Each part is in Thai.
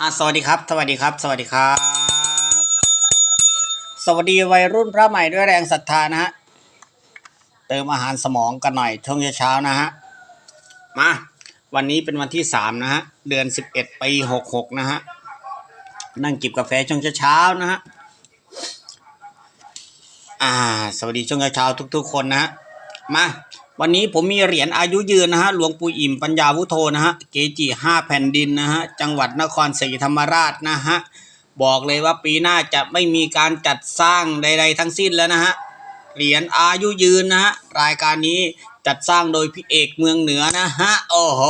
อะสวัสดีครับ สวัสดีครับ สวัสดีครับ สวัสดีวัยรุ่นพระใหม่ด้วยแรงศรัทธานะฮะ เติมอาหารสมองกันหน่อยช่วงเช้าๆนะฮะ มา วันนี้เป็นวันที่สามนะฮะ เดือนสิบเอ็ดปีหกหกนะฮะ นั่งจิบกาแฟช่วงเช้าๆนะฮะ อ่า สวัสดีช่วงเช้าๆทุก ๆ คนนะฮะ มา วันนี้ผมมีเหรียญอายุยืนนะฮะหลวงปู่อิ่มปัญญาวุโธนะฮะเกจิห้าแผ่นดินนะฮะจังหวัดนครศรีธรรมราชนะฮะบอกเลยว่าปีหน้าจะไม่มีการจัดสร้างใด ๆ ทั้งสิ้นแล้วนะฮะเหรียญอายุยืนนะฮะรายการนี้จัดสร้างโดยพี่เอกเมืองเหนือนะฮะโอ้โห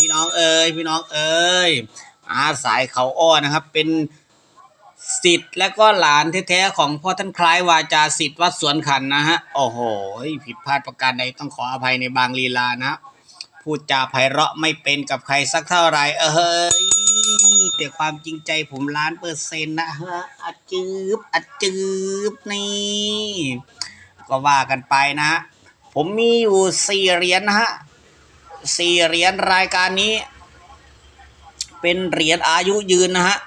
พี่น้องเอ๋ยพี่น้องเอ๋ยอาสายเขาอ้อนะครับเป็น สิทธิ์และก็หลานแท้ๆของพ่อท่านคล้ายวาจาสิทธิ์วัดสวนขันนะฮะ โอ้โห ผิดพลาดประการใดต้องขออภัยในบางลีลานะพูดจาไพเราะไม่เป็นกับใครสักเท่าไหร่เอ้ยแต่ความจริงใจผมล้านเปอร์เซ็นต์นะฮะอัดจืบอัดจืบนี่ ก็ว่ากันไปนะฮะผมมีอยู่สี่เหรียญนะฮะสี่เหรียญรายการนี้ เป็นเหรียญอายุยืนนะฮะ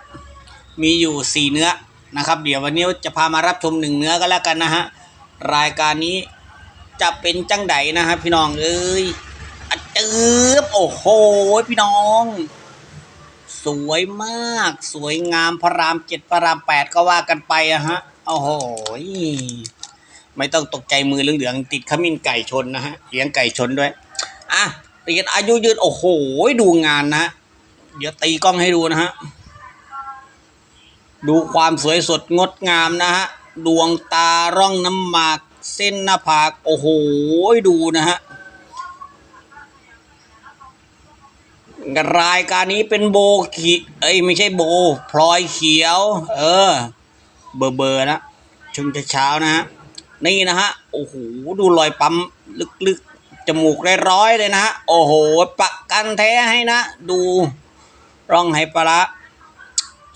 มีอยู่สี่เนื้อนะครับ เดี๋ยววันนี้จะพามารับชมหนึ่งเนื้อก็แล้วกันนะฮะรายการนี้จะเป็นจังไดนะฮะพี่น้องเอ้ยอะจืบโอ้โหพี่น้อง สวยมาก สวยงามพระรามเจ็ดพระรามแปดก็ว่ากันไปอะฮะโอ้โหไม่ต้องตกใจมือเหลืองๆติดขมิ้นไก่ชนนะฮะเลี้ยงไก่ชนด้วยอะเรียนอายุยืนโอ้โหดูงานนะฮะเดี๋ยวตีกล้องให้ดูนะฮะ ดูความสวยสดงดงามนะฮะ ดวงตาร่องน้ำหมาก เส้นหน้าผาก โอ้โห ดูนะฮะ รายการนี้เป็นโบขีเอ้ย ไม่ใช่โบ พลอยเขียว เออ เบอร์เบอร์นะช่วงเช้านะฮะ นี่นะฮะ โอ้โห ดูรอยปั๊ม ลึกๆ จมูกร้อยเลยนะฮะ โอ้โหประกันแท้ให้นะ ดูร่องไหปลาร้า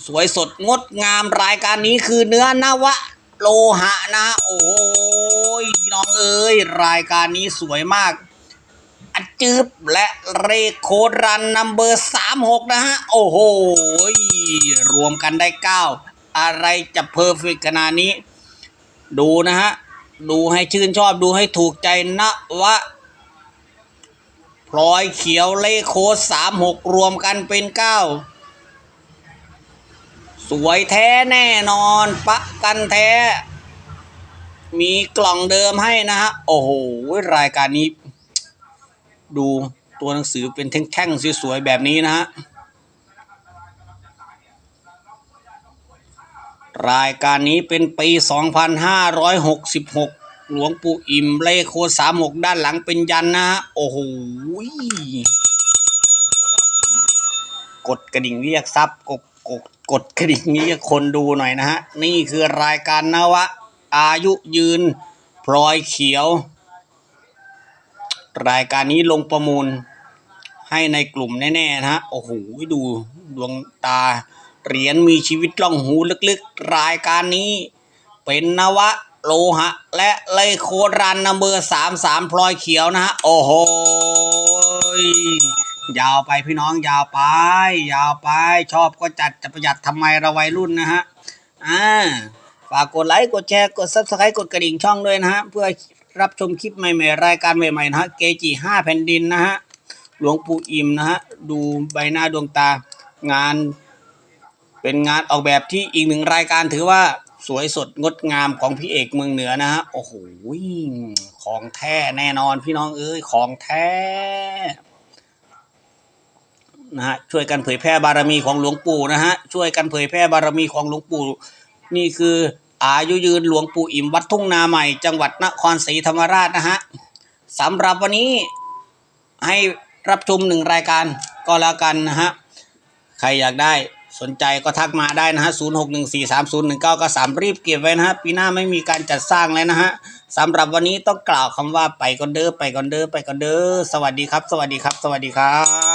สวยสดงดงามรายการนี้คือเนื้อนวะโลหะนะโอ้ยพี่น้องเอ้ยรายการนี้สวยมากอัดจืบและเรคโคดรันนัมเบอร์สามหกนะฮะโอ้โหรวมกันได้เก้าอะไรจะเพอร์เฟกขนาดนี้ ดูนะฮะ ดูให้ชื่นชอบดูให้ถูกใจนะวะพลอยเขียวเลขโคดสามหกรวมกันเป็นเก้า สวยแท้แน่นอน ปะกันแท้ มีกล่องเดิมให้นะฮะ โอ้โห รายการนี้ ดูตัวหนังสือเป็นแท่งๆสวยๆแบบนี้นะฮะ รายการนี้เป็นปี 2566 หลวงปู่อิ่มเลขโคสามหกด้านหลังเป็นยันนะฮะ โอ้โหกดกระดิ่งเรียกทรัพย์กกด กดกระดิ่งเรียกคนดูหน่อยนะฮะ นี่คือรายการนวะ อายุยืนพลอยเขียว รายการนี้ลงประมูล ให้ในกลุ่มแน่ๆนะฮะ โอ้โห ดูดวงตา เหรียญมีชีวิตล่องหูลึกๆ รายการนี้เป็นนวะโลหะ และเลขโครันนัมเบอร์สามสามพลอยเขียวนะฮะ โอ้โห ยาวไปพี่น้องยาวไป ยาวไปชอบก็จัดจะประหยัดทำไมเราวัยรุ่นนะฮะอ่าฝากกดไลค์กดแชร์กด subscribe กดกระดิ่งช่องด้วยนะฮะเพื่อรับชมคลิปใหม่ๆรายการใหม่ๆนะฮะเกจิห้าแผ่นดินนะฮะหลวงปู่อิ่มนะฮะดูใบหน้าดวงตางาน เป็นงานออกแบบที่อีกหนึ่งรายการถือว่าสวยสดงดงามของพี่เอกเมืองเหนือนะฮะโอ้โหของแท้แน่นอนพี่น้องเอ้ยของแท้ นะฮะช่วยกันเผยแพร่บารมีของหลวงปู่นะฮะช่วยกันเผยแพร่บารมีของหลวงปู่ นี่คืออายุยืนหลวงปู่อิ่มวัดทุ่งนาใหม่จังหวัดนครศรีธรรมราชนะฮะสำหรับวันนี้ให้รับชมหนึ่งรายการก็แล้วกันนะฮะใครอยากได้สนใจก็ทักมาได้นะฮะศูนย์หกหนึ่งสี่สามศูนย์หนึ่งเก้าก็สามรีบเก็บไว้นะฮะปีหน้าไม่มีการจัดสร้างแล้วนะฮะสำหรับวันนี้ต้องกล่าวคำว่าไปก่อนเด้อไปก่อนเด้อไปก่อนเด้อสวัสดีครับ สวัสดีครับ สวัสดีครับ